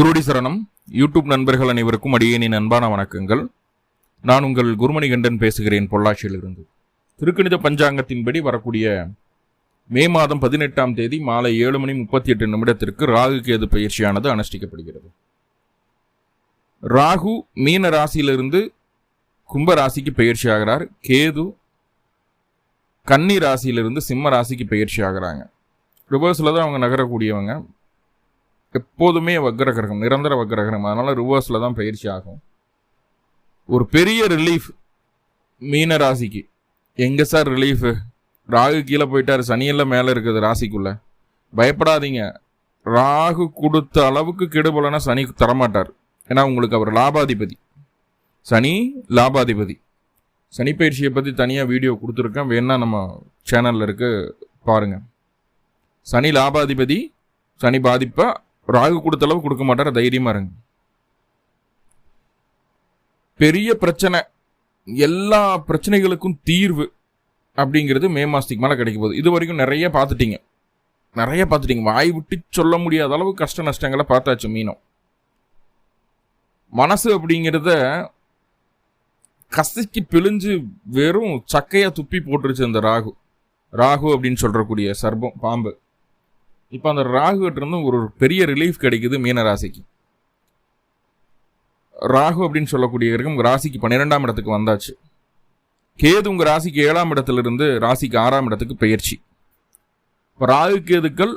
குருடி சரணம். யூடியூப் நண்பர்கள் அனைவருக்கும் அடியேனின் அன்பான வணக்கங்கள். நான் உங்கள் குருமணிகண்டன் பேசுகிறேன் பொள்ளாச்சியிலிருந்து. திருக்கணித பஞ்சாங்கத்தின்படி வரக்கூடிய மே மாதம் பதினெட்டாம் தேதி மாலை ஏழு மணி முப்பத்தி எட்டு நிமிடத்திற்கு ராகு கேது பயிற்சியானது அனுஷ்டிக்கப்படுகிறது. ராகு மீன ராசியிலிருந்து கும்ப ராசிக்கு பயிற்சி ஆகிறார் கேது கன்னி ராசியிலிருந்து சிம்ம ராசிக்கு பயிற்சி ஆகிறாங்க ரிவர்ஸில் தான் அவங்க நகரக்கூடியவங்க. எப்போதுமே வக்ரகிரகம் நிரந்தர வக்ரகிரகம். அதனால் ரிவர்ஸில் தான் பயிற்சி ஆகும். ஒரு பெரிய ரிலீஃப் மீன ராசிக்கு. எங்கே சார் ரிலீஃப் ராகு கீழே போயிட்டார். சனியெல்லாம் மேலே இருக்குது ராசிக்குள்ள. பயப்படாதீங்க. ராகு கொடுத்த அளவுக்கு கெடுபலனா சனி தரமாட்டார். ஏன்னா உங்களுக்கு அவர் லாபாதிபதி. சனி லாபாதிபதி. சனி பயிற்சியை பற்றி தனியாக வீடியோ கொடுத்துருக்கேன். வேணால் நம்ம சேனலில் இருக்கு பாருங்கள் சனி லாபாதிபதி சனி பாதிப்பாக ராகு கொடுத்த அளவு கொடுக்க மாட்டார் தைரியமா இருங்க. பெரிய பிரச்சனை எல்லா பிரச்சனைகளுக்கும் தீர்வு அப்படிங்கிறது மே மாசத்துக்கு மேலே கிடைக்க போகுது. இது வரைக்கும் நிறைய பார்த்துட்டீங்க. நிறைய பார்த்துட்டீங்க. வாய் விட்டு சொல்ல முடியாத அளவு கஷ்ட நஷ்டங்களை பார்த்தாச்சு மீனம். மனசு அப்படிங்கிறத கசக்கி பிழிஞ்சு வெறும் சக்கையாக துப்பி போட்டுருச்சு அந்த ராகு. ராகு அப்படின்னு சொல்கிறக்கூடிய சர்பம் பாம்பு. இப்போ அந்த ராகுகிட்டேருந்து ஒரு பெரிய ரிலீஃப் கிடைக்குது மீன ராசிக்கு. ராகு அப்படின்னு சொல்லக்கூடிய இருக்கும் உங்கள் ராசிக்கு பன்னிரெண்டாம் இடத்துக்கு வந்தாச்சு. கேது உங்கள் ராசிக்கு ஏழாம் இடத்துல இருந்து ராசிக்கு ஆறாம் இடத்துக்கு பயிற்சி இப்போ ராகு கேதுக்கள்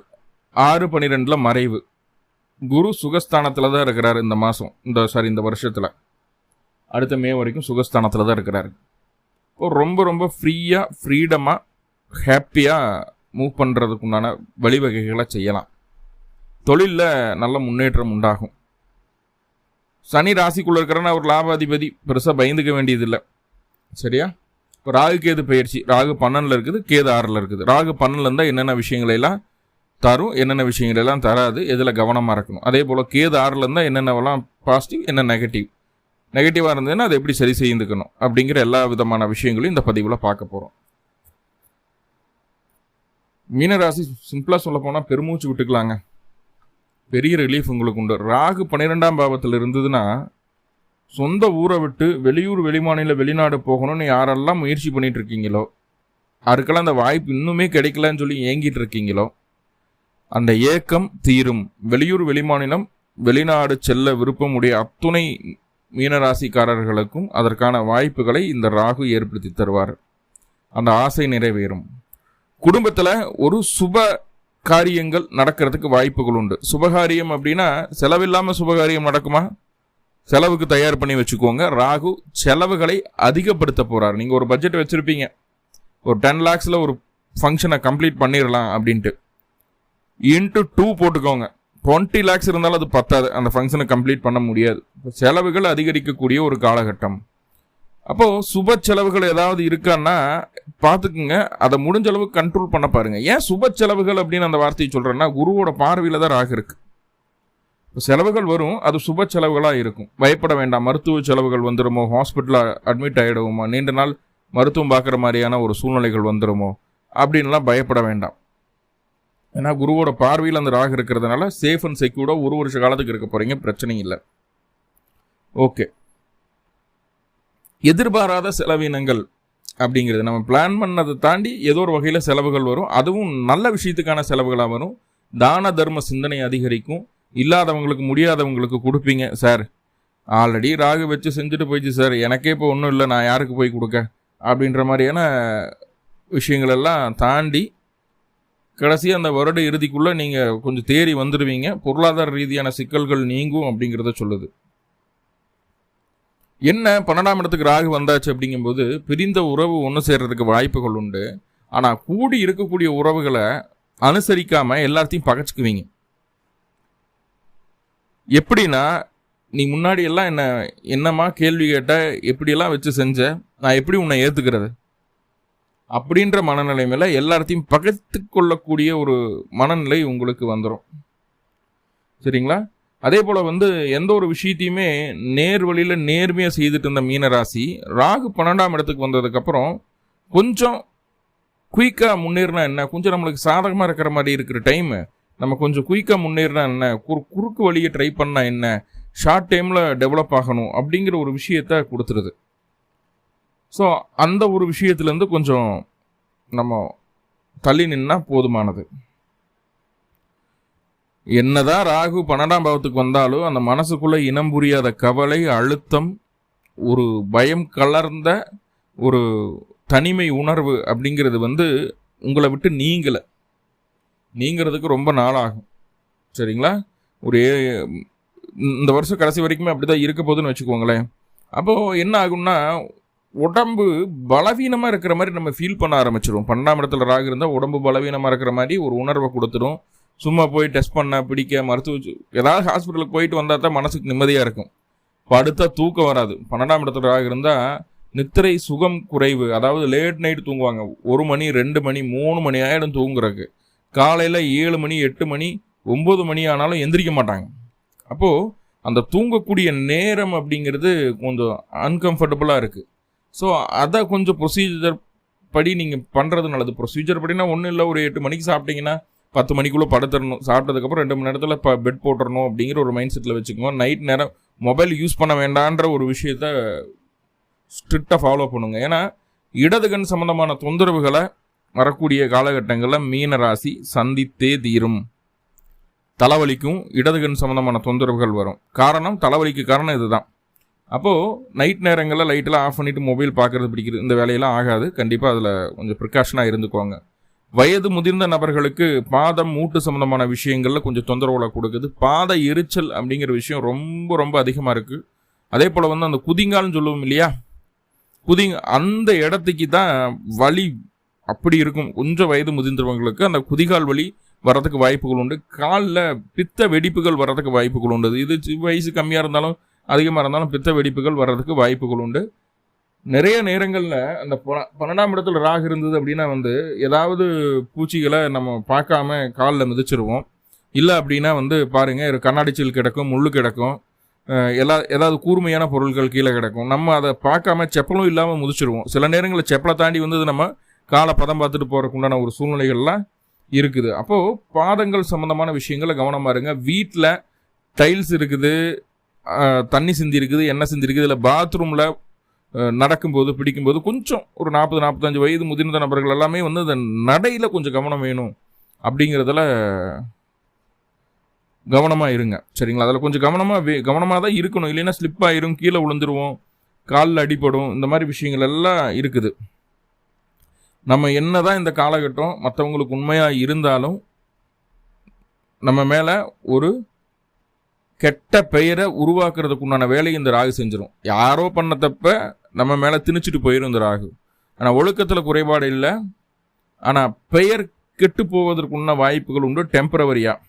ஆறு பன்னிரெண்டில் மறைவு. குரு சுகஸ்தானத்தில் தான் இருக்கிறார் இந்த மாதம் இந்த சாரி இந்த வருஷத்தில். அடுத்த மே வரைக்கும் சுகஸ்தானத்தில் தான் இருக்கிறாரு. இப்போ ரொம்ப ரொம்ப ஃப்ரீயாக ஃப்ரீடமாக ஹாப்பியாக மூவ் பண்ணுறதுக்குண்டான வழிவகைகளை செய்யலாம். தொழிலில் நல்ல முன்னேற்றம் உண்டாகும். சனி ராசிக்குள்ளே இருக்கிறன்னா ஒரு லாபாதிபதி. பெருசாக பயந்துக்க வேண்டியதில்லை. சரியா? இப்போ ராகு கேது பயிற்சி. ராகு பன்னனில் இருக்குது கேது ஆறில் இருக்குது. ராகு பன்னனில் இருந்தால் என்னென்ன விஷயங்களெல்லாம் தரும் என்னென்ன விஷயங்களெல்லாம் தராது எதில் கவனமாக இருக்கணும். அதே போல் கேது ஆறில் இருந்தால் என்னென்னவெல்லாம் பாசிட்டிவ் என்ன நெகட்டிவ் நெகட்டிவாக இருந்ததுன்னா அதை எப்படி சரி செய்துக்கணும் அப்படிங்கிற எல்லா விதமான விஷயங்களையும் இந்த பதிவில் பார்க்க போகிறோம் மீனராசி சிம்பிளாக சொல்ல போனால் பெருமூச்சு விட்டுக்கலாங்க. பெரிய ரிலீஃப் உங்களுக்கு உண்டு. ராகு பன்னிரெண்டாம் பாவத்தில் இருந்ததுன்னா சொந்த ஊரை விட்டு வெளியூர் வெளிமாநில வெளிநாடு போகணும்னு யாரெல்லாம் முயற்சி பண்ணிகிட்டு இருக்கீங்களோ அதுக்கெல்லாம் அந்த வாய்ப்பு இன்னுமே கிடைக்கலன்னு சொல்லி ஏங்கிட்டு இருக்கீங்களோ அந்த ஏக்கம் தீரும். வெளியூர் வெளிமாநிலம் வெளிநாடு செல்ல விருப்பம் உடைய அத்துணை மீனராசிக்காரர்களுக்கும் அதற்கான வாய்ப்புகளை இந்த ராகு ஏற்படுத்தி தருவார். அந்த ஆசை நிறைவேறும். குடும்பத்தில் ஒரு சுப காரியங்கள் நடக்கிறதுக்கு வாய்ப்புகள் உண்டு. சுபகாரியம் அப்படின்னா செலவில்லாமல் சுபகாரியம் நடக்குமா? செலவுக்கு தயார் பண்ணி வச்சுக்கோங்க. ராகு செலவுகளை அதிகப்படுத்த போகிறார் நீங்கள் ஒரு பட்ஜெட் வச்சுருப்பீங்க. ஒரு டென் லேக்ஸில் ஒரு ஃபங்க்ஷனை கம்ப்ளீட் பண்ணிடலாம் அப்படின்ட்டு. இன்ட்டு டூ போட்டுக்கோங்க. டுவெண்ட்டி லேக்ஸ் இருந்தாலும் அது பத்தாது. அந்த ஃபங்க்ஷனை கம்ப்ளீட் பண்ண முடியாது. செலவுகள் அதிகரிக்கக்கூடிய ஒரு காலகட்டம். அப்போ சுப செலவுகள் ஏதாவது இருக்கான்னா பார்த்துக்குங்க. அதை முடிஞ்ச அளவு கண்ட்ரோல் பண்ண பாருங்க. ஏன் சுப செலவுகள் அப்படின்னு அந்த வார்த்தையை சொல்றேன்னா குருவோட பார்வையில் தான் ராக இருக்கு. செலவுகள் வரும் அது சுப செலவுகளாக இருக்கும். பயப்பட வேண்டாம். மருத்துவ செலவுகள் வந்துடுமோ ஹாஸ்பிட்டலில் அட்மிட் ஆகிடுவோமா நீண்ட நாள் மருத்துவம் பார்க்குற மாதிரியான ஒரு சூழ்நிலைகள் வந்துடுமோ அப்படின்லாம் பயப்பட வேண்டாம். ஏன்னா குருவோட பார்வையில் அந்த ராக இருக்கிறதுனால சேஃப் அண்ட் செக்யூர்டாக ஒரு வருஷ காலத்துக்கு இருக்க போகிறீங்க பிரச்சனை இல்லை. ஓகே எதிர்பாராத செலவினங்கள் அப்படிங்கிறது. நம்ம பிளான் பண்ணதை தாண்டி ஏதோ ஒரு வகையில் செலவுகள் வரும். அதுவும் நல்ல விஷயத்துக்கான செலவுகளாக வரும். தான தர்ம சிந்தனை அதிகரிக்கும். இல்லாதவங்களுக்கு முடியாதவங்களுக்கு கொடுப்பீங்க சார் ஆல்ரெடி ராகு வச்சு செஞ்சுட்டு போயிடுச்சு சார் எனக்கே இப்போ ஒன்றும் இல்லை. நான் யாருக்கு போய் கொடுக்க? அப்படின்ற மாதிரியான விஷயங்களெல்லாம் தாண்டி கடைசி அந்த வருட இறுதிக்குள்ளே நீங்கள் கொஞ்சம் தேறி வந்துடுவீங்க பொருளாதார ரீதியான சிக்கல்கள் நீங்கும் அப்படிங்கிறத சொல்லுது. என்ன பன்னெண்டாம் இடத்துக்கு ராகு வந்தாச்சு அப்படிங்கும்போது பிரிந்த உறவு ஒன்று சேர்றதுக்கு வாய்ப்புகள் உண்டு. ஆனால் கூடி இருக்கக்கூடிய உறவுகளை அனுசரிக்காமல் எல்லாத்தையும் பகச்சுக்குவீங்க. எப்படின்னா நீ முன்னாடி எல்லாம் என்ன என்னம்மா கேள்வி கேட்ட எப்படியெல்லாம் வச்சு செஞ்ச நான் எப்படி உன்னை ஏற்றுக்கிறது அப்படின்ற மனநிலை மேலே எல்லாத்தையும் பகத்து கொள்ளக்கூடிய ஒரு மனநிலை உங்களுக்கு வந்துடும் சரிங்களா? அதே போல் வந்து எந்த ஒரு விஷயத்தையுமே நேர் வழியில் நேர்மையாக செய்துட்டு இருந்த மீனராசி ராகு பன்னெண்டாம் இடத்துக்கு வந்ததுக்கப்புறம் கொஞ்சம் குயிக்காக முன்னேறினா என்ன? கொஞ்சம் நம்மளுக்கு சாதகமாக இருக்கிற மாதிரி இருக்கிற டைம் நம்ம கொஞ்சம் குயிக்காக முன்னேறினா என்ன? குறு குறுக்கு வழியை ட்ரை பண்ணால் என்ன? ஷார்ட் டைமில் டெவலப் ஆகணும் அப்படிங்கிற ஒரு விஷயத்த கொடுத்துருது. ஸோ அந்த ஒரு விஷயத்துலேருந்து கொஞ்சம் நம்ம தள்ளி நின்னா போதுமானது. என்னதான் ராகு பன்னெண்டாம் பாவத்துக்கு வந்தாலும் அந்த மனசுக்குள்ளே இனம் புரியாத கவலை அழுத்தம் ஒரு பயம் கலர்ந்த ஒரு தனிமை உணர்வு அப்படிங்கிறது வந்து உங்களை விட்டு நீங்கலை. நீங்கிறதுக்கு ரொம்ப நாளாகும். சரிங்களா? ஒரு இந்த வருஷம் கடைசி வரைக்குமே அப்படி தான் இருக்க போதுன்னு வச்சுக்கோங்களேன். அப்போது என்ன ஆகும்னா உடம்பு பலவீனமாக இருக்கிற மாதிரி நம்ம ஃபீல் பண்ண ஆரம்பிச்சிடும் பன்னெண்டாம் இடத்துல ராகு இருந்தால் உடம்பு பலவீனமாக இருக்கிற மாதிரி ஒரு உணர்வை கொடுத்துடும் சும்மா போய் டெஸ்ட் பண்ண பிடிக்க மருத்துவ ஏதாவது ஹாஸ்பிட்டலுக்கு போயிட்டு வந்தால் தான் மனசுக்கு நிம்மதியாக இருக்கும். படுத்தா தூக்கம் வராது. பன்னெண்டாம் இடத்துல ராகு இருந்தால் நித்திரை சுகம் குறைவு. அதாவது லேட் நைட் தூங்குவாங்க. ஒரு மணி ரெண்டு மணி மூணு மணி ஆகிடும் தூங்குறதுக்கு. காலையில் ஏழு மணி எட்டு மணி ஒம்பது மணி ஆனாலும் எந்திரிக்க மாட்டாங்க. அப்போது அந்த தூங்கக்கூடிய நேரம் அப்படிங்கிறது கொஞ்சம் அன்கம்ஃபர்டபுளாக இருக்குது ஸோ அதை கொஞ்சம் ப்ரொசீஜர் படி நீங்கள் பண்ணுறது நல்லது. ப்ரொசீஜர் படினா ஒன்றும் இல்லை. ஒரு எட்டு மணிக்கு சாப்பிட்டீங்கன்னா பத்து மணிக்குள்ளே படுத்துடணும் சாப்பிட்டதுக்கப்புறம் ரெண்டு மணி நேரத்தில் இப்போ பெட் போட்டுறணும் அப்படிங்கிற ஒரு மைண்ட் செட்டில் வச்சுக்கோங்க. நைட் நேரம் மொபைல் யூஸ் பண்ண வேண்டான்ற ஒரு விஷயத்த ஸ்ட்ரிக்டாக ஃபாலோ பண்ணுங்க. ஏன்னா இடது கண் சம்மந்தமான தொந்தரவுகளை வரக்கூடிய காலகட்டங்களில் மீன ராசி சந்தித்தே தீரும். தலைவலிக்கும் இடது கண் சம்மந்தமான தொந்தரவுகள் வரும். காரணம் தலைவலிக்கு காரணம் இதுதான். அப்போது நைட் நேரங்களில் லைட்டெல்லாம் ஆஃப் பண்ணிவிட்டு மொபைல் பார்க்குறது பிடிக்கிறது இந்த வேலையெல்லாம் ஆகாது. கண்டிப்பாக அதில் கொஞ்சம் ப்ரிகாஷனாக இருந்துக்கோங்க வயது முதிர்ந்த நபர்களுக்கு பாதம் மூட்டு சம்பந்தமான விஷயங்களில் கொஞ்சம் தொந்தரவுகளை கொடுக்குது. பாத எரிச்சல் அப்படிங்கிற விஷயம் ரொம்ப ரொம்ப அதிகமாக இருக்குது அதே போல் வந்து அந்த குதிங்கால்னு சொல்லுவோம் இல்லையா? குதிங்க அந்த இடத்துக்கு தான் வலி அப்படி இருக்கும். கொஞ்சம் வயது முதிர்ந்தவங்களுக்கு அந்த குதிகால் வலி வர்றதுக்கு வாய்ப்புகள் உண்டு. காலில் பித்த வெடிப்புகள் வர்றதுக்கு வாய்ப்புகள் உண்டு. இது வயசு கம்மியாக இருந்தாலும் அதிகமாக இருந்தாலும் பித்த வெடிப்புகள் வர்றதுக்கு வாய்ப்புகள் உண்டு. நிறைய நேரங்களில் அந்த பன்னெண்டாம் இடத்துல ராகு இருந்தது அப்படின்னா வந்து ஏதாவது பூச்சிகளை நம்ம பார்க்காம காலில் மிதிச்சிருவோம். இல்லை அப்படின்னா வந்து பாருங்கள் ஒரு கண்ணாடி சீல் கிடக்கும் முள்ளு கிடக்கும் எல்லா ஏதாவது கூர்மையான பொருட்கள் கீழே கிடக்கும். நம்ம அதை பார்க்காம செப்பலும் இல்லாமல் முதிச்சிருவோம். சில நேரங்களில் செப்பலை தாண்டி வந்து நம்ம காலை பதம் பார்த்துட்டு போகிறதுக்கு உண்டான ஒரு சூழ்நிலைகள்லாம் இருக்குது. அப்போது பாதங்கள் சம்மந்தமான விஷயங்களை கவனமாக இருங்க. வீட்டில் டைல்ஸ் இருக்குது தண்ணி சிந்தி இருக்குது எண்ணெய் சிந்தி இருக்குது இல்லை பாத்ரூமில் நடக்கும்போது பிடிக்கும்போது கொஞ்சம் ஒரு நாற்பது நாற்பத்தஞ்சு வயது முதிர்ந்த நபர்கள் எல்லாமே வந்து அந்த நடையில் கொஞ்சம் கவனம் வேணும் அப்படிங்கிறதுல கவனமாக இருங்க. சரிங்களா? அதில் கொஞ்சம் கவனமாக வே கவனமாக தான் இருக்கணும். இல்லைன்னா ஸ்லிப் ஆயிரும் கீழே விழுந்துருவோம் காலில் அடிபடும் இந்த மாதிரி விஷயங்கள் எல்லாம் இருக்குது. நம்ம என்ன தான் இந்த காலகட்டம் மற்றவங்களுக்கு உண்மையாக இருந்தாலும் நம்ம மேலே ஒரு கெட்ட பெயரை உருவாக்குறதுக்கு உண்டான வேலையை இந்த ராகு செஞ்சிடும் யாரோ பண்ண தப்ப நம்ம மேலே திணிச்சிட்டு போயிடும் இந்த ராகு. ஆனால் ஒழுக்கத்தில் குறைபாடு இல்லை. ஆனால் பெயர் கெட்டு போவதற்குண்டான வாய்ப்புகள் உண்டு டெம்பரவரியாக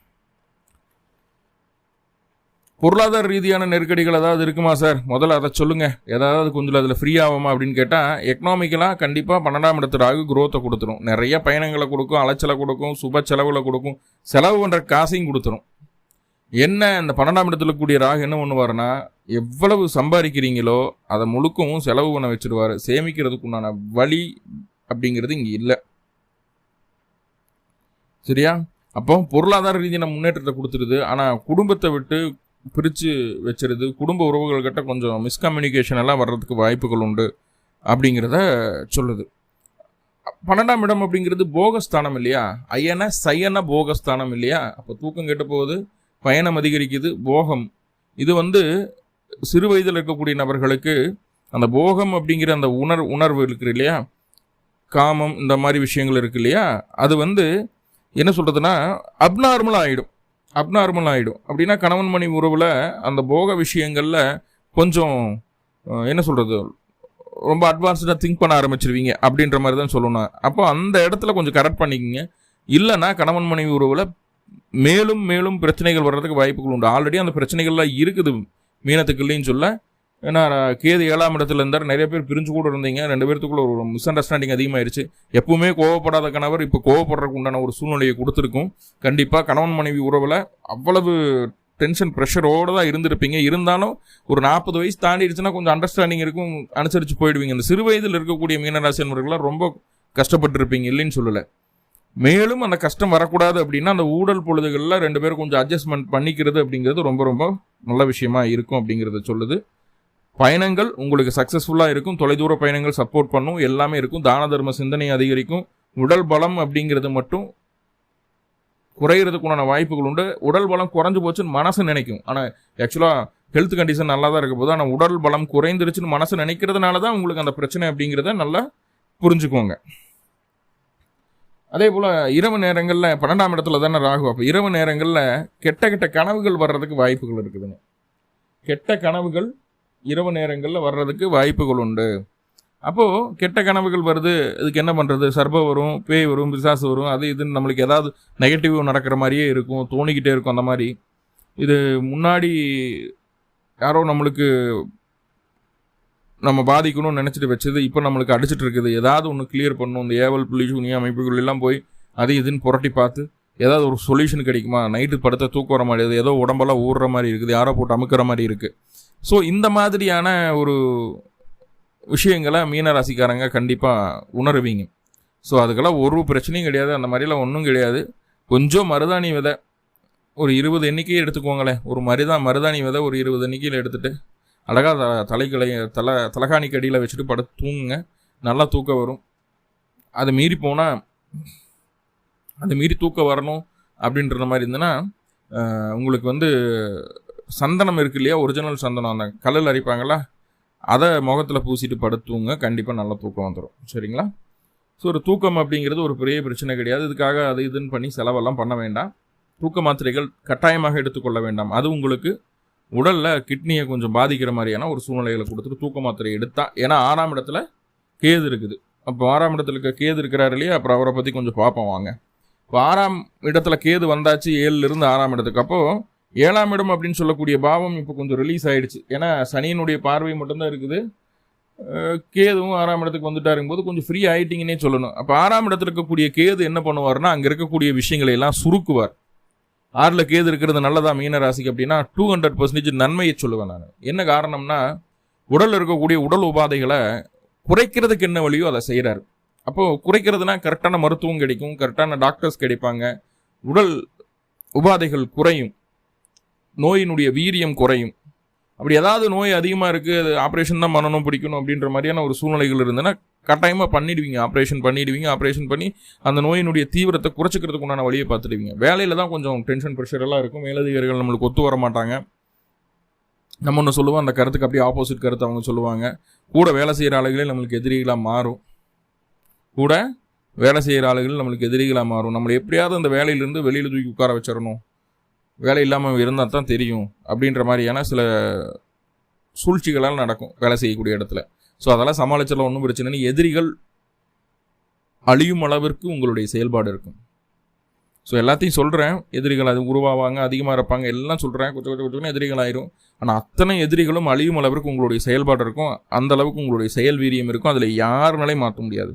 பொருளாதார ரீதியான நெருக்கடிகள் ஏதாவது இருக்குமா சார்? முதல்ல அதை சொல்லுங்கள் ஏதாவது கொஞ்சம் அதில் ஃப்ரீ ஆகுமா அப்படின்னு கேட்டால் எக்கனாமிக்கலாக கண்டிப்பாக பன்னெண்டாம் இடத்து ராகு கொடுத்துரும். நிறைய பயணங்களை கொடுக்கும் அலைச்சலை கொடுக்கும் சுப செலவுகளை கொடுக்கும் செலவு பண்ணுற காசையும் கொடுத்துரும். என்ன இந்த பன்னெண்டாம் இடத்துல கூடிய ராகு என்ன பண்ணுவார்னா எவ்வளவு சம்பாதிக்கிறீங்களோ அதை முழுக்கவும் செலவு பண்ண வச்சிருவார் சேமிக்கிறதுக்கு உண்டான வழி அப்படிங்கிறது இங்கே இல்லை. சரியா? அப்போ பொருளாதார ரீதியான முன்னேற்றத்தை கொடுத்துருது. ஆனால் குடும்பத்தை விட்டு பிரித்து வச்சிருது. குடும்ப உறவுகள்கிட்ட கொஞ்சம் மிஸ்கம்யூனிகேஷன் எல்லாம் வர்றதுக்கு வாய்ப்புகள் உண்டு அப்படிங்கிறத சொல்லுது. பன்னெண்டாம் இடம் அப்படிங்கிறது போகஸ்தானம் இல்லையா? ஐயன சயன போகஸ்தானம் இல்லையா? அப்போ தூக்கம் கெட்டு போகுது. பயணம் அதிகரிக்குது போகம். இது வந்து சிறு வயதில் இருக்கக்கூடிய நபர்களுக்கு அந்த போகம் அப்படிங்கிற அந்த உணர் உணர்வு இருக்குது இல்லையா? காமம் இந்த மாதிரி விஷயங்கள் இருக்கு இல்லையா? அது வந்து என்ன சொல்கிறதுனா அப்நார்மல் ஆகிடும் அப்நார்மல் ஆகிடும் அப்படின்னா கணவன் மணி உறவில் அந்த போக விஷயங்களில் கொஞ்சம் என்ன சொல்கிறது ரொம்ப அட்வான்ஸ்டாக திங்க் பண்ண ஆரம்பிச்சிருவீங்க அப்படின்ற மாதிரி தான் சொல்லணும். அப்போ அந்த இடத்துல கொஞ்சம் கரெக்ட் பண்ணிக்கிங்க. இல்லைன்னா கணவன் மனைவி உறவில் மேலும் மேலும் பிரச்சனைகள் வர்றதுக்கு வாய்ப்புகள் உண்டு. ஆல்ரெடி அந்த பிரச்சனைகள்லாம் இருக்குது. மீனத்துக்கு இல்லைன்னு சொல்ல. ஏன்னா கேது ஏழாம் இடத்துல இருந்தார். நிறைய பேர் பிரிஞ்சு கூட இருந்தீங்க. ரெண்டு பேர்த்துக்குள்ள ஒரு மிஸ் அண்டர்ஸ்டாண்டிங் அதிகமாயிருச்சு. எப்பவுமே கோவப்படாத கணவர் இப்போ கோவப்படுறதுக்கு உண்டான ஒரு சூழ்நிலையை கொடுத்துருக்கும். கண்டிப்பாக கணவன் மனைவி உறவில் அவ்வளவு டென்ஷன் ப்ரெஷரோடு தான் இருந்திருப்பீங்க. இருந்தாலும் ஒரு நாற்பது வயசு தாண்டிடுச்சுன்னா கொஞ்சம் அண்டர்ஸ்டாண்டிங் இருக்கும். அனுசரித்து போயிடுவீங்க. இந்த சிறு வயதில் இருக்கக்கூடிய மீனராசி என்பவர்கள்லாம் ரொம்ப கஷ்டப்பட்டிருப்பீங்க. இல்லைன்னு சொல்லலை. மேலும் அந்த கஷ்டம் வரக்கூடாது அப்படின்னா அந்த ஊடல் பொழுதுகளில் ரெண்டு பேரும் கொஞ்சம் அட்ஜஸ்ட்மெண்ட் பண்ணிக்கிறது அப்படிங்கிறது ரொம்ப ரொம்ப நல்ல விஷயமா இருக்கும் அப்படிங்கிறத சொல்லுது. பயணங்கள் உங்களுக்கு சக்ஸஸ்ஃபுல்லாக இருக்கும். தொலைதூர பயணங்கள் சப்போர்ட் பண்ணும். எல்லாமே இருக்கும். தான தர்ம சிந்தனை அதிகரிக்கும். உடல் பலம் அப்படிங்கிறது மட்டும் குறையிறதுக்குண்டான வாய்ப்புகள் உண்டு. உடல் பலம் குறைஞ்சு போச்சுன்னு மனசு நினைக்கும். ஆனால் ஆக்சுவலாக ஹெல்த் கண்டிஷன் நல்லா தான் இருக்க போது ஆனால் உடல் பலம் குறைந்துருச்சுன்னு மனசு நினைக்கிறதுனால தான் உங்களுக்கு அந்த பிரச்சனை அப்படிங்கிறத நல்லா புரிஞ்சுக்கோங்க அதே போல் இரவு நேரங்களில் பன்னெண்டாம் இடத்துல தானே ராகு. அப்போ இரவு நேரங்களில் கெட்ட கெட்ட கனவுகள் வர்றதுக்கு வாய்ப்புகள் இருக்குதுங்க. கெட்ட கனவுகள் இரவு நேரங்களில் வர்றதுக்கு வாய்ப்புகள் உண்டு. அப்போது கெட்ட கனவுகள் வருது இதுக்கு என்ன பண்ணுறது சர்பம் வரும் பேய் வரும் பிசாசு வரும் அது இதுன்னு நம்மளுக்கு ஏதாவது நெகட்டிவ் நடக்கிற மாதிரியே இருக்கும் தோணிக்கிட்டே இருக்கும் அந்த மாதிரி. இது முன்னாடி யாரோ நம்மளுக்கு நம்ம பாதிக்கணும்னு நினச்சிட்டு வச்சது இப்போ நம்மளுக்கு அடிச்சிட்டு இருக்குது. ஏதாவது ஒன்று கிளியர் பண்ணணும். இந்த ஏவல் புள்ளி சூனிய அமைப்புகள் எல்லாம் போய் அது இதுன்னு புரட்டி பார்த்து ஏதாவது ஒரு சொல்யூஷன் கிடைக்குமா? நைட்டு படுத்த தூக்கம் வர மாதிரி ஏதோ உடம்பெல்லாம் ஊறுற மாதிரி இருக்குது யாரோ போட்டு அமுக்கிற மாதிரி இருக்குது ஸோ இந்த மாதிரியான ஒரு விஷயங்களை மீனராசிக்காரங்க கண்டிப்பாக உணருவீங்க. ஸோ அதுக்கெல்லாம் ஒரு பிரச்சனையும் கிடையாது. அந்த மாதிரிலாம் ஒன்றும் கிடையாது. கொஞ்சம் மருதாணி விதை ஒரு இருபது எண்ணிக்கையை எடுத்துக்கோங்களேன். ஒரு மருதா மருதாணி விதை ஒரு இருபது எண்ணிக்கையில் எடுத்துகிட்டு அழகாக த தலைகளை தலை தலைகாணிக்கு அடியில் வச்சுட்டு படு தூங்குங்க. நல்லா தூக்கம் வரும். அது மீறி போனால் அது மீறி தூக்கம் வரணும் அப்படின்ற மாதிரி இருந்ததுன்னா உங்களுக்கு வந்து சந்தனம் இருக்கு இல்லையா? ஒரிஜினல் சந்தனம். அந்த கல்லில் அரைப்பாங்களா அதை முகத்தில் பூசிட்டு படுத்துவங்க கண்டிப்பாக நல்ல தூக்கம் வந்துடும் சரிங்களா? ஸோ ஒரு தூக்கம் அப்படிங்கிறது ஒரு பெரிய பிரச்சனை கிடையாது. இதுக்காக அது இதுன்னு பண்ணி செலவெல்லாம் பண்ண வேண்டாம். தூக்க மாத்திரைகள் கட்டாயமாக எடுத்துக்கொள்ள வேண்டாம். அது உங்களுக்கு உடலில் கிட்னியை கொஞ்சம் பாதிக்கிற மாதிரியான ஒரு சூழ்நிலைகளை கொடுத்துட்டு தூக்க மாத்திரை எடுத்தா ஏன்னா ஆறாம் இடத்துல கேது இருக்குது. அப்போ ஆறாம் இடத்துல இருக்க கேது இருக்கிறாரு இல்லையா? அப்புறம் அவரை பற்றி கொஞ்சம் பார்ப்போம் வாங்க. இப்போ ஆறாம் இடத்துல கேது வந்தாச்சு ஏழுலேருந்து ஆறாம் இடத்துக்கு. அப்போது ஏழாம் இடம் அப்படின்னு சொல்லக்கூடிய பாவம் இப்போ கொஞ்சம் ரிலீஸ் ஆயிடுச்சு. ஏன்னா சனியினுடைய பார்வை மட்டும்தான் இருக்குது. கேதுவும் ஆறாம் இடத்துக்கு வந்துட்டாருங்க போது கொஞ்சம் ஃப்ரீ ஆகிட்டிங்கன்னே சொல்லணும். அப்போ ஆறாம் இடத்துல இருக்கக்கூடிய கேது என்ன பண்ணுவார்னா அங்கே இருக்கக்கூடிய விஷயங்களை எல்லாம் சுருக்குவார். ஆறில் கேது இருக்கிறது நல்லதா மீன ராசிக்கு அப்படின்னா டூ ஹண்ட்ரட் பர்சன்டேஜ் நன்மையை சொல்லுவேன் நான். என்ன காரணம்னா உடலில் இருக்கக்கூடிய உடல் உபாதைகளை குறைக்கிறதுக்கு என்ன வழியோ அதை செய்கிறாரு அப்போது குறைக்கிறதுனா கரெக்டான மருத்துவம் கிடைக்கும் கரெக்டான டாக்டர்ஸ் கிடைப்பாங்க. உடல் உபாதைகள் குறையும். நோயினுடைய வீரியம் குறையும். அப்படி ஏதாவது நோய் அதிகமாக இருக்குது அது ஆப்ரேஷன் தான் பண்ணணும் பிடிக்கணும் அப்படின்ற மாதிரியான ஒரு சூழ்நிலைகள் இருந்ததுன்னா கட்டாயமாக பண்ணிடுவீங்க. ஆப்ரேஷன் பண்ணிடுவீங்க ஆப்ரேஷன் பண்ணி அந்த நோயினுடைய தீவிரத்தை குறைச்சிக்கிறதுக்கு உண்டான வழியை பார்த்துடுவீங்க. வேலையில் தான் கொஞ்சம் டென்ஷன் ப்ரெஷர் எல்லாம் இருக்கும். மேலதிகாரிகள் நம்மளுக்கு ஒத்து வர மாட்டாங்க. நம்ம ஒன்று சொல்லுவோம் அந்த கருத்துக்கு அப்படியே ஆப்போசிட் கருத்து அவங்க சொல்லுவாங்க. கூட வேலை செய்கிற ஆளுகளே நம்மளுக்கு எதிரிகளாக மாறும். கூட வேலை செய்கிற ஆளுகள் நம்மளுக்கு எதிரிகளாக மாறும். நம்மளை எப்படியாவது அந்த வேலையிலேருந்து வெளியில் தூக்கி உட்கார வச்சிடணும். வேலை இல்லாமல் இருந்தால் தான் தெரியும் அப்படின்ற மாதிரியான சில சூழ்ச்சிகளால் நடக்கும் வேலை செய்யக்கூடிய இடத்துல. ஸோ அதெல்லாம் சமாளிச்சலாம் ஒன்றும் பிரச்சனை எதிரிகள் அழியும் அளவிற்கு உங்களுடைய செயல்பாடு இருக்கும். ஸோ எல்லாத்தையும் சொல்கிறேன் எதிரிகள் அது உருவாவாங்க அதிகமாக இருப்பாங்க எல்லாம் சொல்கிறேன் கொஞ்சம் கொஞ்சம் கொஞ்சம் எதிரிகள் ஆயிரும். ஆனால் அத்தனை எதிரிகளும் அழியும் அளவிற்கு உங்களுடைய செயல்பாடு இருக்கும். அந்த அளவுக்கு உங்களுடைய செயல் வீரியம் இருக்கும். அதில் யாருனாலையும் மாற்ற முடியாது.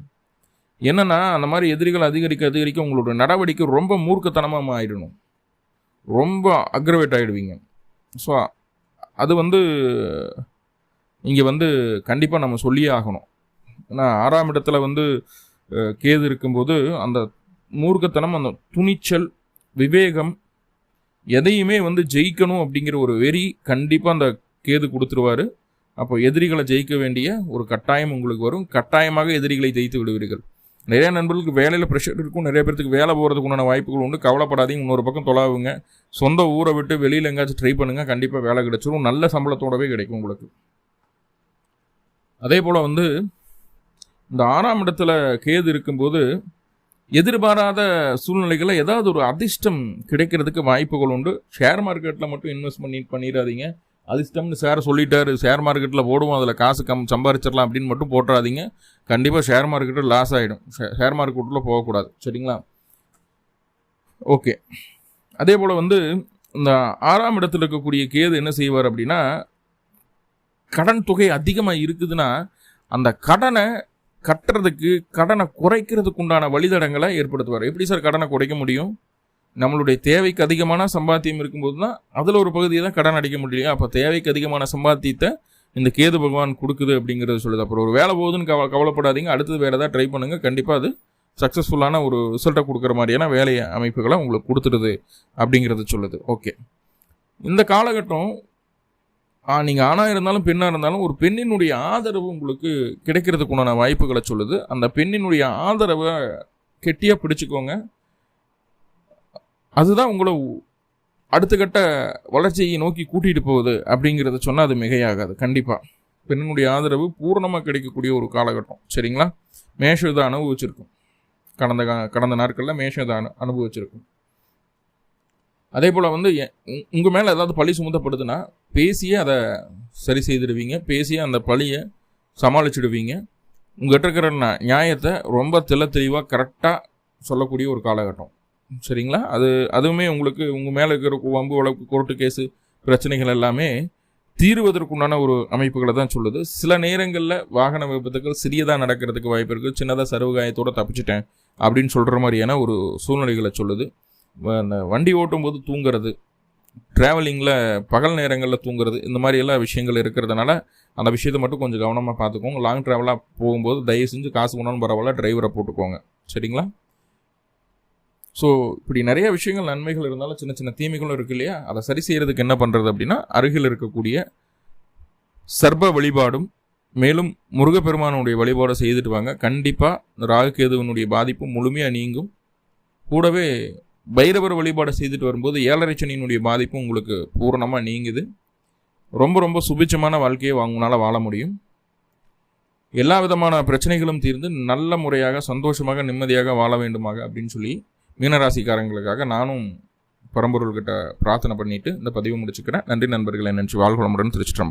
என்னென்னா அந்த மாதிரி எதிரிகள் அதிகரிக்க அதிகரிக்க உங்களுடைய நடவடிக்கை ரொம்ப மூர்க்கத்தனமாக ஆயிடணும் ரொம்ப அக்ரவேட் ஆகிடுவீங்க ஸோ அது வந்து இங்கே வந்து கண்டிப்பாக நம்ம சொல்லியே ஆகணும். ஏன்னா ஆறாம் இடத்துல வந்து கேது இருக்கும்போது அந்த மூர்க்கத்தனம் அந்த துணிச்சல் விவேகம் எதையுமே வந்து ஜெயிக்கணும் அப்படிங்கிற ஒரு வெறி கண்டிப்பாக அந்த கேது கொடுத்துருவாரு. அப்போ எதிரிகளை ஜெயிக்க வேண்டிய ஒரு கட்டாயம் உங்களுக்கு வரும். கட்டாயமாக எதிரிகளை ஜெயித்து விடுவீர்கள். நிறைய நண்பர்களுக்கு வேலையில் ப்ரெஷர் இருக்கும். நிறைய பேருக்கு வேலை போகிறதுக்கு உண்டான வாய்ப்புகள் உண்டு. கவலைப்படாதீங்க. இன்னொரு பக்கம் தொலாவுங்க. சொந்த ஊரை விட்டு வெளியில் எங்கேயாச்சும் ட்ரை பண்ணுங்கள் கண்டிப்பாக வேலை கிடைச்சிரும். நல்ல சம்பளத்தோடவே கிடைக்கும் உங்களுக்கு. அதே போல் வந்து இந்த ஆறாம் இடத்துல கேது இருக்கும்போது எதிர்பாராத சூழ்நிலைகளில் ஏதாவது ஒரு அதிர்ஷ்டம் கிடைக்கிறதுக்கு வாய்ப்புகள் உண்டு. ஷேர் மார்க்கெட்டில் மட்டும் இன்வெஸ்ட் பண்ணி பண்ணிடாதீங்க அதிர்ஷ்டம்னு சார் சொல்லிட்டாரு. ஷேர் மார்க்கெட்டில் போடுவோம் அதில் காசு கம் சம்பாரிச்சிடலாம் அப்படின்னு மட்டும் போட்டுறாதீங்க. கண்டிப்பாக ஷேர் மார்க்கெட்டில் லாஸ் ஆகிடும் ஷேர் மார்க்கெட்டில் போகக்கூடாது. சரிங்களா? ஓகே அதே போல் வந்து இந்த ஆறாம் இடத்துல இருக்கக்கூடிய கேது என்ன செய்வார் அப்படின்னா கடன் தொகை அதிகமாக இருக்குதுன்னா அந்த கடனை கட்டுறதுக்கு கடனை குறைக்கிறதுக்கு உண்டான வழிதடங்களை ஏற்படுத்துவார். எப்படி சார் கடனை குறைக்க முடியும்? நம்மளுடைய தேவைக்கு அதிகமான சம்பாத்தியம் இருக்கும்போது தான் அதில் ஒரு பகுதியை தான் கடன் அடிக்க முடியும் அப்போ தேவைக்கு அதிகமான சம்பாத்தியத்தை இந்த கேது பகவான் கொடுக்குது அப்படிங்கிறது சொல்லுது. அப்புறம் ஒரு வேலை போகுதுன்னு கவ கவலைப்படாதீங்க. அடுத்தது வேறு ஏதாவது ட்ரை பண்ணுங்கள் கண்டிப்பாக அது சக்ஸஸ்ஃபுல்லான ஒரு ரிசல்ட்டை கொடுக்குற மாதிரியான வேலை அமைப்புகளை உங்களுக்கு கொடுத்துடுது அப்படிங்கிறது சொல்லுது. ஓகே இந்த காலகட்டம் நீங்கள் ஆணாக இருந்தாலும் பெண்ணாக இருந்தாலும் ஒரு பெண்ணினுடைய ஆதரவு உங்களுக்கு கிடைக்கிறதுக்குண்டான வாய்ப்புகளை சொல்லுது. அந்த பெண்ணினுடைய ஆதரவை கெட்டியாக பிடிச்சிக்கோங்க. அதுதான் உங்களை அடுத்த கட்ட வளர்ச்சியை நோக்கி கூட்டிகிட்டு போகுது அப்படிங்கிறத சொன்னால் அது மிகையாகாது. கண்டிப்பாக பெண்ணினுடைய ஆதரவு பூர்ணமாக கிடைக்கக்கூடிய ஒரு காலகட்டம். சரிங்களா? மேஷம் இதை அனுபவிச்சிருக்கும். கடந்த கா- கடந்த நாட்களில் மேஷம் இதை அனு அனுபவிச்சிருக்கும். அதே போல் வந்து உங்கள் மேலே ஏதாவது பழி சுமத்தப்படுதுன்னா பேசியே அதை சரி செய்திடுவீங்க. பேசியே அந்த பழியை சமாளிச்சிடுவீங்க. உங்கள்கிட்ட இருக்கிற ந- நியாயத்தை ரொம்ப தெள்ள தெளிவாக கரெக்டாக சொல்லக்கூடிய ஒரு காலகட்டம். சரிங்களா? அது அதுவுமே உங்களுக்கு உங்கள் மேலே இருக்கிற வம்பு வழக்கு கோர்ட்டு கேஸு பிரச்சனைகள் எல்லாமே தீர்வதற்குண்டான ஒரு அமைப்புகளை தான் சொல்லுது. சில நேரங்களில் வாகன விபத்துக்கள் சிறியதாக நடக்கிறதுக்கு வாய்ப்பு இருக்குது சின்னதாக சர்வகாயத்தோடு தப்பிச்சிட்டேன் அப்படின்னு சொல்கிற மாதிரியான ஒரு சூழ்நிலைகளை சொல்லுது. வ- அந்த வண்டி ஓட்டும் போது தூங்குறது ட்ராவலிங்கில் பகல் நேரங்களில் தூங்குறது இந்த மாதிரி எல்லா விஷயங்கள் இருக்கிறதுனால அந்த விஷயத்தை மட்டும் கொஞ்சம் கவனமாக பார்த்துக்கோங்க. லாங் ட்ராவலாக போகும்போது தயவு செஞ்சு காசு போனாலும் பரவாயில்ல டிரைவரை போட்டுக்கோங்க. சரிங்களா? ஸோ இப்படி நிறைய விஷயங்கள் நன்மைகள் இருந்தாலும் சின்ன சின்ன தீமைகளும் இருக்கு இல்லையா? அதை சரி செய்யறதுக்கு என்ன பண்ணுறது அப்படின்னா அருகில் இருக்கக்கூடிய சர்ப வழிபாடும் மேலும் முருகப்பெருமானுடைய வழிபாடை செய்துட்டு வாங்க. கண்டிப்பாக ராகுகேதுவனுடைய பாதிப்பு முழுமையாக நீங்கும். கூடவே பைரவர் வழிபாடை செய்துட்டு வரும்போது ஏழரை சனியினுடைய பாதிப்பு உங்களுக்கு பூரணமாக நீங்குது. ரொம்ப ரொம்ப சுபிச்சமான வாழ்க்கையை உங்களால வாழ முடியும். எல்லா விதமான பிரச்சனைகளும் தீர்ந்து நல்ல முறையாக சந்தோஷமாக நிம்மதியாக வாழ வேண்டுமாக அப்படின்னு சொல்லி மீனராசிக்காரங்களுக்காக நானும் பரம்பொருள்கிட்ட பிரார்த்தனை பண்ணிட்டு இந்த பதிவு முடிச்சுக்கிறேன். நன்றி நண்பர்களை நினச்சி வாழ்வளமுடன் திருச்சிட்டம்